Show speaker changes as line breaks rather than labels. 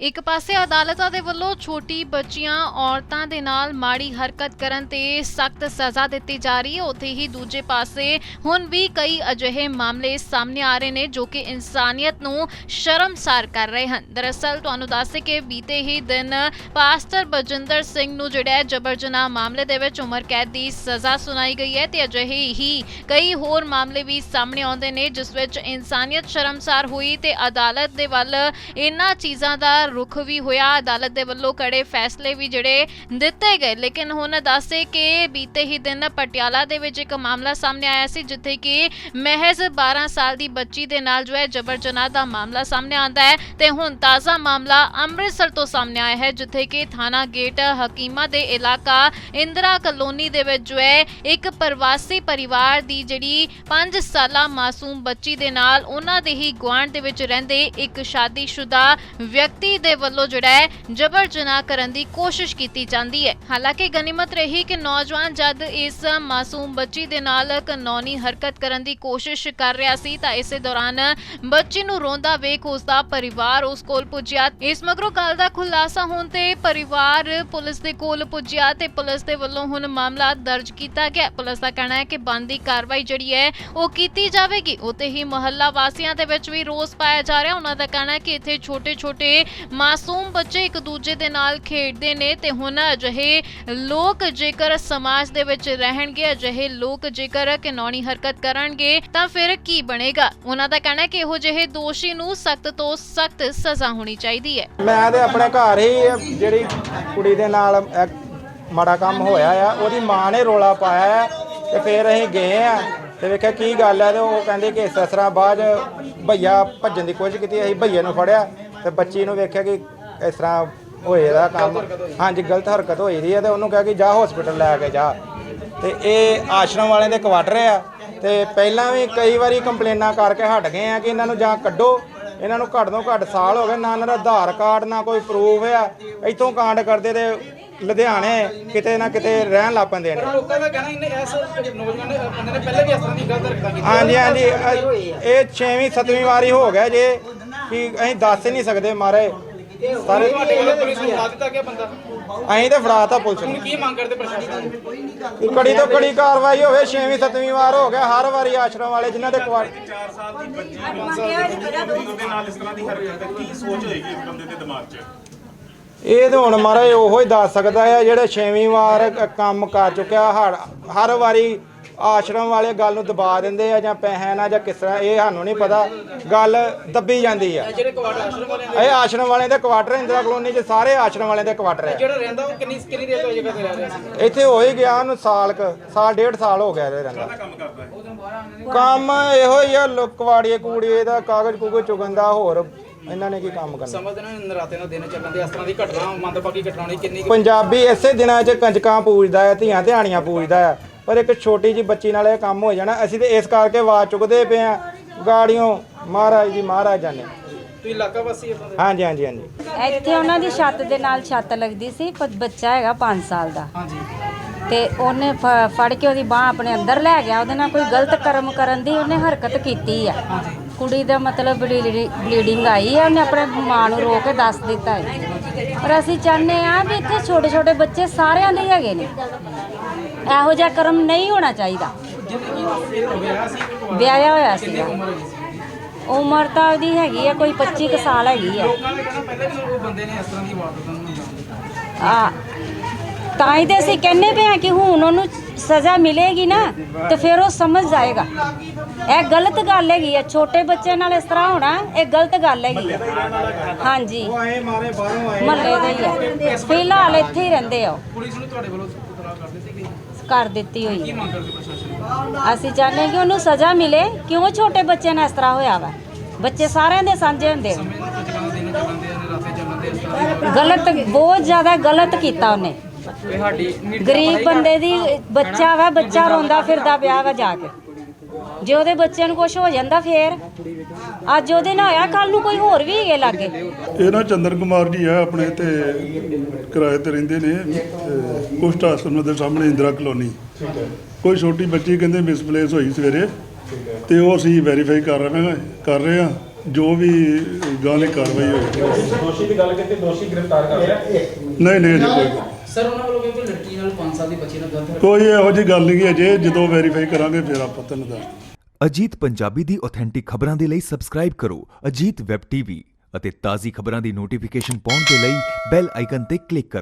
ਇੱਕ ਪਾਸੇ ਅਦਾਲਤਾਂ ਦੇ ਵੱਲੋਂ ਛੋਟੀ ਬੱਚੀਆਂ ਔਰਤਾਂ ਦੇ ਨਾਲ ਮਾੜੀ ਹਰਕਤ ਕਰਨ ਤੇ ਸਖਤ ਸਜ਼ਾ ਦਿੱਤੀ ਜਾ ਰਹੀ ਹੈ। ਉੱਥੇ ਹੀ ਦੂਜੇ ਪਾਸੇ ਹੁਣ ਵੀ ਕਈ ਅਜਿਹੇ ਮਾਮਲੇ ਸਾਹਮਣੇ ਆ ਰਹੇ ਨੇ ਜੋ ਕਿ ਇਨਸਾਨੀਅਤ ਨੂੰ ਸ਼ਰਮਸਾਰ ਕਰ ਰਹੇ ਹਨ। ਦਰਅਸਲ ਤੁਹਾਨੂੰ ਦੱਸੇ ਕਿ ਬੀਤੇ ਹੀ ਦਿਨ ਪਾਸਟਰ ਬਜਿੰਦਰ ਸਿੰਘ ਨੂੰ ਜਿਹੜਾ ਜਬਰ ਜਨਾਹ ਮਾਮਲੇ ਦੇ ਵਿੱਚ ਉਮਰ ਕੈਦ ਦੀ ਸਜ਼ਾ ਸੁਣਾਈ ਗਈ ਹੈ ਤੇ ਅਜਿਹੇ ਹੀ ਕਈ ਹੋਰ ਮਾਮਲੇ ਵੀ ਸਾਹਮਣੇ ਆਉਂਦੇ ਨੇ, ਜਿਸ ਵਿੱਚ ਇਨਸਾਨੀਅਤ ਸ਼ਰਮਸਾਰ ਹੋਈ ਤੇ ਅਦਾਲਤ ਦੇ ਵੱਲ ਇਹਨਾਂ ਚੀਜ਼ਾਂ ਦਾ ਰੁਖ ਵੀ ਹੋਇਆ, ਅਦਾਲਤ ਦੇ ਵੱਲੋਂ ਕੜੇ ਫੈਸਲੇ ਵੀ ਜਿਹੜੇ ਦਿੱਤੇ ਗਏ। ਲੇਕਿਨ ਹੁਣ ਦੱਸੇ ਕਿ ਬੀਤੇ ਹੀ ਦਿਨ ਪਟਿਆਲਾ ਦੇ ਵਿੱਚ ਇੱਕ ਮਾਮਲਾ ਸਾਹਮਣੇ ਆਇਆ ਸੀ, ਜਿੱਥੇ ਕਿ ਮਹਿਜ਼ 12 ਸਾਲ ਦੀ ਬੱਚੀ ਦੇ ਨਾਲ ਜੋ ਹੈ ਜਬਰ ਜਨਾਹ ਦਾ ਮਾਮਲਾ ਸਾਹਮਣੇ ਆਂਦਾ ਹੈ ਤੇ ਹੁਣ ਤਾਜ਼ਾ ਮਾਮਲਾ ਅੰਮ੍ਰਿਤਸਰ ਤੋਂ ਸਾਹਮਣੇ ਆਇਆ ਹੈ, ਜਿੱਥੇ ਕਿ ਥਾਣਾ ਗੇਟ ਹਕੀਮਾ ਦੇ ਇਲਾਕਾ ਇੰਦਰਾ ਕਲੋਨੀ ਦੇ ਵਿੱਚ ਜੋ ਹੈ ਇੱਕ ਪ੍ਰਵਾਸੀ ਪਰਿਵਾਰ ਦੀ ਜਿਹੜੀ 5 ਸਾਲਾ ਮਾਸੂਮ ਬੱਚੀ ਦੇ ਨਾਲ ਉਹਨਾਂ ਦੇ ਹੀ ਗੁਆਂਢ ਦੇ ਵਿੱਚ ਰਹਿੰਦੇ ਇੱਕ ਸ਼ਾਦੀशुदा ਵਿਅਕਤੀ ਦੇ ਵੱਲੋਂ ਜਿਹੜਾ ਹੈ ਜਬਰ ਜਨਾਹ ਕਰਨ ਦੀ ਕੋਸ਼ਿਸ਼ ਕੀਤੀ ਜਾਂਦੀ ਹੈ। ਹਾਲਾਂਕਿ ਗਨੀਮਤ ਰਹੀ ਕਿ ਨੌਜਵਾਨ ਜਦ ਇਸ ਮਾਸੂਮ ਬੱਚੀ ਦੇ ਨਾਲ ਕਾਨੂੰਨੀ ਹਰਕਤ ਕਰਨ ਦੀ ਕੋਸ਼ਿਸ਼ ਕਰ ਰਿਹਾ ਸੀ ਤਾਂ ਇਸੇ ਦੌਰਾਨ ਬੱਚੀ ਨੂੰ ਰੋਂਦਾ ਵੇਖ ਉਸ ਦਾ ਪਰਿਵਾਰ ਉਸ ਕੋਲ ਪੁੱਜਿਆ। ਇਸ ਮਗਰੋਂ ਗੱਲ ਦਾ ਖੁਲਾਸਾ ਹੋਣ ਤੇ ਪਰਿਵਾਰ ਪੁਲਿਸ ਦੇ ਕੋਲ ਪੁੱਜਿਆ ਤੇ ਪੁਲਿਸ ਦੇ ਵੱਲੋਂ ਹੁਣ ਮਾਮਲਾ ਦਰਜ ਕੀਤਾ ਗਿਆ। ਪੁਲਿਸ ਦਾ ਕਹਿਣਾ ਹੈ ਕਿ ਬੰਦੀ ਕਾਰਵਾਈ ਜਿਹੜੀ ਹੈ ਉਹ ਕੀਤੀ ਜਾਵੇਗੀ। ਉਤੇ ਹੀ ਮੁਹੱਲਾ ਵਾਸੀਆਂ ਦੇ ਵਿੱਚ ਵੀ ਰੋਸ ਪਾਇਆ ਜਾ ਰਿਹਾ। ਉਹਨਾਂ ਦਾ ਕਹਿਣਾ ਹੈ ਕਿ ਇੱਥੇ ਛੋਟੇ-ਛੋਟੇ ਮਾਸੂਮ ਬੱਚੇ ਇੱਕ ਦੂਜੇ ਦੇ ਨਾਲ ਖੇਡਦੇ ਨੇ ਤੇ ਹੁਣ ਅਜਿਹੇ ਲੋਕ ਜੇਕਰ ਸਮਾਜ ਦੇ ਵਿੱਚ ਰਹਿਣਗੇ, ਅਜਿਹੇ ਲੋਕ ਜੇਕਰ ਕਾਨੂੰਨੀ ਹਰਕਤ ਕਰਨਗੇ, ਤਾਂ ਫਿਰ ਕੀ ਬਣੇਗਾ? ਉਹਨਾਂ ਦਾ ਕਹਿਣਾ ਹੈ ਕਿ ਇਹੋ ਜਿਹੇ ਦੋਸ਼ੀ ਨੂੰ ਸਖਤ ਤੋਂ ਸਖਤ ਸਜ਼ਾ ਹੋਣੀ ਚਾਹੀਦੀ ਹੈ।
ਮੈਂ ਤੇ ਆਪਣੇ ਘਰ ਹੀ ਜਿਹੜੀ ਕੁੜੀ ਦੇ ਨਾਲ ਇਹ ਮਾੜਾ ਕੰਮ ਹੋਇਆ ਆ, ਉਹਦੀ ਮਾਂ ਨੇ ਰੋਲਾ ਪਾਇਆ ਹੈ ਤੇ ਫਿਰ ਅਸੀਂ ਗਏ ਆ ਤੇ ਵੇਖਿਆ ਕੀ ਗੱਲ ਹੈ ਤੇ ਉਹ ਕਹਿੰਦੇ ਕਿ ਇਸ ਤਰ੍ਹਾਂ ਬਾਅਦ ਭਈਆ ਭੱਜਣ ਦੀ ਕੋਸ਼ਿਸ਼ ਕੀਤੀ, ਅਸੀਂ ਭਈਏ ਨੂੰ ਫੜਿਆ। ਤੇ ਬੱਚੀ ਨੂੰ ਵੇਖਿਆ ਕਿ ਇਸ ਤਰ੍ਹਾਂ ਹੋਏ ਦਾ ਕੰਮ। ਹਾਂਜੀ ਗਲਤ ਹਰਕਤ ਹੋਈ ਦੀ ਹੈ ਤੇ ਉਹਨੂੰ ਕਿਹਾ ਕਿ ਜਾ ਹਸਪੀਟਲ ਲੈ ਕੇ ਜਾ। ਤੇ ਇਹ ਆਸ਼ਰਮ ਵਾਲਿਆਂ ਦੇ ਕੁਆਟਰ ਆ ਤੇ ਪਹਿਲਾਂ ਵੀ ਕਈ ਵਾਰੀ ਕੰਪਲੇਨਾਂ ਕਰਕੇ ਹਟ ਗਏ ਆ ਕਿ ਇਹਨਾਂ ਨੂੰ ਜਾਂ ਕੱਢੋ। ਇਹਨਾਂ ਨੂੰ ਘੱਟ ਤੋਂ ਘੱਟ ਸਾਲ ਹੋ ਗਏ ਨਾ ਇਹਨਾਂ ਦਾ ਆਧਾਰ ਕਾਰਡ ਨਾ ਕੋਈ ਪ੍ਰੂਫ ਆ। ਇੱਥੋਂ ਕਾਂਡ ਕਰਦੇ ਤੇ ਲੁਧਿਆਣੇ ਕਿਤੇ ਨਾ ਕਿਤੇ ਰਹਿਣ ਲੱਗ ਪੈਂਦੇ ਨੇ।
ਲੋਕਾਂ ਦਾ ਕਹਿਣਾ ਇਹਨੇ ਇਸ ਨੌਜਵਾਨ ਨੇ ਬੰਦੇ ਨੇ ਪਹਿਲਾਂ ਵੀ ਇਸ ਤਰ੍ਹਾਂ ਦੀ ਗਲਤ ਹਰਕਤਾਂ ਕੀਤੀਆਂ।
ਹਾਂਜੀ ਹਾਂਜੀ ਇਹ 6ਵੀਂ 7ਵੀਂ ਵਾਰੀ ਹੋ ਗਿਆ ਜੇ। ਕਿ ਅਸੀਂ ਦੱਸ ਹੀ ਨਹੀਂ ਸਕਦੇ ਮਾਰੇ। ਸਾਰੇ
ਤੁਹਾਡੇ ਵੱਲੋਂ ਪੁਲਿਸ ਨੂੰ ਫੜਾ ਦਿੱਤਾ ਗਿਆ ਬੰਦਾ?
ਅਸੀਂ ਤੇ ਫੜਾਤਾ ਪੁਲਿਸ ਨੂੰ।
ਕੀ ਮੰਗ ਕਰਦੇ ਪ੍ਰਸ਼ਾਸਨ ਤੋਂ?
ਕੜੀ ਤੋਂ ਕੜੀ ਕਾਰਵਾਈ ਹੋਵੇ 6ਵੀਂ 7ਵੀਂ ਵਾਰ ਹੋ ਗਿਆ ਹਰ ਵਾਰੀ ਆਸ਼ਰਮ ਵਾਲੇ ਜਿਨ੍ਹਾਂ ਦੇ ਕੁਆਟਰ
4 ਸਾਲ ਦੀ ਬੱਚੀ 5 ਸਾਲ ਦੀ ਬੱਚੀ ਉਹਦੇ ਨਾਲ ਇਸ ਤਰ੍ਹਾਂ ਦੀ ਹਰਕਤ ਹੈ। ਕੀ ਸੋਚ ਹੋਏਗੀ ਇੱਕ ਬੰਦੇ ਦੇ ਦਿਮਾਗ 'ਚ?
ਇਹ ਤਾਂ ਹੁਣ ਮਹਾਰਾਜ ਉਹੋ ਹੀ ਦੱਸ ਸਕਦਾ ਹੈ ਜਿਹੜੇ ਛੇਵੀਂ ਵਾਰ ਕ- ਕੰਮ ਕਰ ਚੁੱਕਿਆ ਹਰ ਹਰ ਵਾਰੀ ਆਸ਼ਰਮ ਵਾਲੇ ਗੱਲ ਨੂੰ ਦਬਾ ਦਿੰਦੇ ਆ ਜਾਂ ਪੈਸੇ ਨਾਲ ਜਾਂ ਕਿਸ ਤਰ੍ਹਾਂ ਇਹ ਸਾਨੂੰ ਨਹੀਂ ਪਤਾ। ਗੱਲ ਦੱਬੀ ਜਾਂਦੀ ਆ।
ਜਿਹੜੇ ਕੁਆਟਰ ਆਸ਼ਰਮ ਵਾਲੇ ਨੇ?
ਇਹ ਆਸ਼ਰਮ ਵਾਲਿਆਂ ਦੇ ਕੁਆਟਰ ਇੰਦਰਾ ਕਲੋਨੀ 'ਚ ਸਾਰੇ ਆਸ਼ਰਮ ਵਾਲਿਆਂ ਦੇ ਕੁਆਟਰ ਆ।
ਜਿਹੜਾ ਰਹਿੰਦਾ ਉਹ ਕਿੰਨੀ ਕਿੰਨੀ ਦੇਰ ਤੋਂ ਜਗ੍ਹਾ ਤੇ ਰਹਿ ਰਿਹਾ? ਸੀ
ਇੱਥੇ ਹੋ ਹੀ ਗਿਆ ਉਹਨੂੰ ਸਾਲ ਕ ਸਾਲ ਡੇਢ ਸਾਲ ਹੋ ਗਿਆ ਇਹ ਰਹਿੰਦਾ।
ਕੰਮ ਕਰਦਾ ਹੈ
ਕੰਮ ਇਹੋ ਹੀ ਆ ਲੁਕਵਾੜੀਏ ਕੂੜੀਏ ਦਾ ਕਾਗਜ਼ ਕੂਗਜ਼ ਚੁਗਣ ਦਾ ਹੋਰ ਇਹਨਾਂ ਨੇ ਕੀ ਕੰਮ ਕਰਨਾ?
ਸਮਝਦੇ ਨੇ ਨਰਾਤੇ ਨਾਲ ਦਿਨ ਚੱਲਣ ਦੇ ਇਸ ਤਰ੍ਹਾਂ ਦੀ ਘਟਨਾ ਮੰਦਭਾਗੀ ਘਟਨਾ ਹੋਣੀ ਕਿੰਨੀ ਕੁ-
ਪੰਜਾਬੀ ਇਸੇ ਦਿਨਾਂ 'ਚ ਕੰਜਕਾਂ ਪੂਜਦਾ ਹੈ ਧੀਆਂ ਧਿਆਣੀਆਂ ਪੂਜਦਾ ਹੈ। ਪਰ ਇੱਕ ਛੋਟੀ ਜੀ ਬੱਚੀ ਨਾਲ ਇਹ ਕੰਮ ਹੋ ਜਾਣਾ। ਅਸੀਂ ਤੇ ਇਸ ਕਰਕੇ ਆਵਾਜ਼ ਚੁੱਕਦੇ ਪਏ ਆ ਗਾੜੀਆਂ ਮਹਾਰਾਜ ਜੀ ਮਹਾਰਾਜ ਜਾਨੇ
ਤੁਸੀਂ ਇਲਾਕਾ ਵਾਸੀ ਹੋ
ਹਾਂਜੀ ਹਾਂਜੀ ਹਾਂਜੀ।
ਇੱਥੇ ਉਹਨਾਂ ਦੀ ਛੱਤ ਦੇ ਨਾਲ ਛੱਤ ਲੱਗਦੀ ਸੀ ਪਰ ਬੱਚਾ ਹੈਗਾ 5 ਸਾਲ ਦਾ।
ਹਾਂਜੀ।
ਤੇ ਉਹਨੇ ਫ- ਫੜ ਕੇ ਉਹਦੀ ਬਾਹ ਆਪਣੇ ਅੰਦਰ ਲੈ ਗਿਆ। ਉਹਦੇ ਨਾਲ ਕੋਈ ਗਲਤ ਕਰਮ ਕਰਨ ਦੀ ਉਹਨੇ ਹਰਕਤ ਕੀਤੀ ਆ। ਕੁੜੀ ਦਾ ਮਤਲਬ ਬਲੀਡਿੰਗ ਆਈ ਹੈ ਉਹਨੇ ਆਪਣੇ ਮਾਂ ਨੂੰ ਰੋ ਕੇ ਦੱਸ ਦਿੱਤਾ ਹੈ। ਪਰ ਅਸੀਂ ਚਾਹੁੰਦੇ ਆ ਵੀ ਇੱਥੇ ਛੋਟੇ ਛੋਟੇ ਬੱਚੇ ਸਾਰਿਆਂ ਦੇ ਹੈਗੇ ਨੇ। ਇਹੋ ਜਿਹਾ ਕਰਮ ਨਹੀਂ ਹੋਣਾ ਚਾਹੀਦਾ। ਵਿਆਹਿਆ ਹੋਇਆ ਸੀਗਾ। ਉਮਰ ਤਾਂ ਉਹਦੀ ਹੈਗੀ ਆ ਕੋਈ 25 ਕੁ ਸਾਲ ਹੈਗੀ ਆ।
ਲੋਕਾਂ ਨੇ ਕਹਿਣਾ ਪਹਿਲਾਂ ਵੀ ਉਹ ਬੰਦੇ ਨੇ ਇਸ ਤਰ੍ਹਾਂ ਦੀ ਵਾਰਦਾਤਾਂ ਨੂੰ ਅੰਜਾਮ ਦਿੱਤਾ।
ਆ ਤਾਂ ਹੀ ਤੇ ਅਸੀਂ ਕਹਿੰਨੇ ਪਏ ਆ ਕਿ ਹੁਣ ਉਹਨੂੰ ਸਜ਼ਾ ਮਿਲੇਗੀ ਨਾ ਤੇ ਫਿਰ ਉਹ ਸਮਝ ਜਾਏਗਾ। ਇਹ ਗਲਤ ਗੱਲ ਹੈਗੀ ਆ ਛੋਟੇ ਬੱਚੇ ਨਾਲ ਇਸ ਤਰ੍ਹਾਂ ਹੋਣਾ ਇਹ ਗਲਤ ਗੱਲ ਹੈਗੀ ਆ। ਹਾਂਜੀ।
ਉਹ ਆਏ ਮਾਰੇ ਬਾਹਰੋਂ ਆਏ।
ਮਹੱਲੇ ਦੇ ਹੀ ਆ। ਫਿਲਹਾਲ ਇੱਥੇ ਹੀ ਰਹਿੰਦੇ ਆ ਉਹ।
ਪੁਲਿਸ ਨੂੰ ਤੁਹਾਡੇ ਵੱਲੋਂ ਇਤਲਾਹ ਕਰ ਦਿੱਤੀ ਗਈ?
ਕਰ ਦਿੱਤੀ ਹੋਈ
ਕੀ
ਆ।
ਮੰਗ ਕਰਦੇ ਪ੍ਰਸ਼ਾਸਨ ਤੋਂ?
ਅਸੀਂ ਚਾਹੁੰਦੇ ਕਿ ਉਹਨੂੰ ਸਜ਼ਾ ਮਿਲੇ ਕਿਉਂ ਛੋਟੇ ਬੱਚੇ ਨਾਲ ਇਸ ਤਰ੍ਹਾਂ ਹੋਇਆ ਵਾ? ਬੱਚੇ ਸਾਰਿਆਂ ਦੇ ਸਾਂਝੇ ਹੁੰਦੇ ਆ।
ਸਮੇਂ ਨੂੰ ਕੁਝ ਰਾਤੇ ਇਸ ਤਰ੍ਹਾਂ।
ਗਲਤ ਬਹੁਤ ਜ਼ਿਆਦਾ ਗਲਤ ਕੀਤਾ ਉਹਨੇ।
ਇਹ ਸਾਡੀ ਨਿਰਭਰ
ਗਰੀਬ ਬੰਦੇ ਦੀ ਬੱਚਾ ਵਾ ਬੱਚਾ ਰੋਂਦਾ ਫਿਰਦਾ ਪਿਆ ਵਾ ਜਾ ਕੇ। ਜੇ ਉਹਦੇ ਬੱਚੇ ਨੂੰ ਕੁਝ ਹੋ ਜਾਂਦਾ ਫੇਰ ਅੱਜ ਉਹਦੇ ਨਾਲ ਹੋਇਆ ਕੱਲ ਨੂੰ ਕੋਈ ਹੋਰ ਵੀ ਹੈਗੇ ਲਾਗੇ।
ਇਹ ਨਾ ਚੰਦਰ ਕੁਮਾਰ ਜੀ ਆ ਆਪਣੇ ਤੇ ਕਿਰਾਏ ਤੇ ਰਹਿੰਦੇ ਨੇ ਤੇ ਕੁਸ਼ਟ ਦੇ ਸਾਹਮਣੇ ਇੰਦਰਾ ਕਲੋਨੀ। ਕੋਈ ਛੋਟੀ ਬੱਚੀ ਕਹਿੰਦੇ ਮਿਸਪਲੇਸ ਹੋਈ ਸਵੇਰੇ ਤੇ ਉਹ ਅਸੀਂ ਵੈਰੀਫਾਈ ਕਰ ਰਹੇ ਹਾਂ ਕਰ ਰਹੇ ਹਾਂ ਜੋ ਵੀ ਗਾਲੀ ਕਾਰਵਾਈ ਹੋਈ।
ਦੋਸ਼ੀ ਦੀ ਗੱਲ ਕੀਤੀ ਦੋਸ਼ੀ ਗ੍ਰਿਫਤਾਰ ਕਰ ਲਿਆ।
ਨਹੀਂ ਨਹੀਂ ਜੀ ਕੋਈ। ਗੱਲ।
ਸਰ ਉਹਨਾਂ ਵੱਲੋਂ ਕਿਉਂਕਿ ਲੜਕੀ ਨਾਲ 5 ਸਾਲ ਦੀ ਬੱਚੀ ਨਾਲ ਗਲਤ
ਕੋਈ ਇਹੋ ਜਿਹੀ ਗੱਲ ਨਹੀਂ ਅਜੇ ਜਦੋਂ ਵੈਰੀਫਾਈ ਕਰਾਂਗੇ ਫਿਰ ਆਪਾਂ ਤੁਹਾਨੂੰ ਦੱਸ
ਅਜੀਤ ਪੰਜਾਬੀ ਦੀ ਆਥੈਂਟਿਕ ਖਬਰਾਂ ਦੇ ਲਈ ਸਬਸਕ੍ਰਾਈਬ ਕਰੋ ਅਜੀਤ ਵੈਬ ਟੀਵੀ ਅਤੇ ਤਾਜ਼ੀ ਖਬਰਾਂ ਦੀ ਨੋਟੀਫਿਕੇਸ਼ਨ ਪਾਉਣ ਦੇ ਲਈ ਬੈਲ ਆਈਕਨ ਤੇ ਕਲਿੱਕ ਕਰੋ।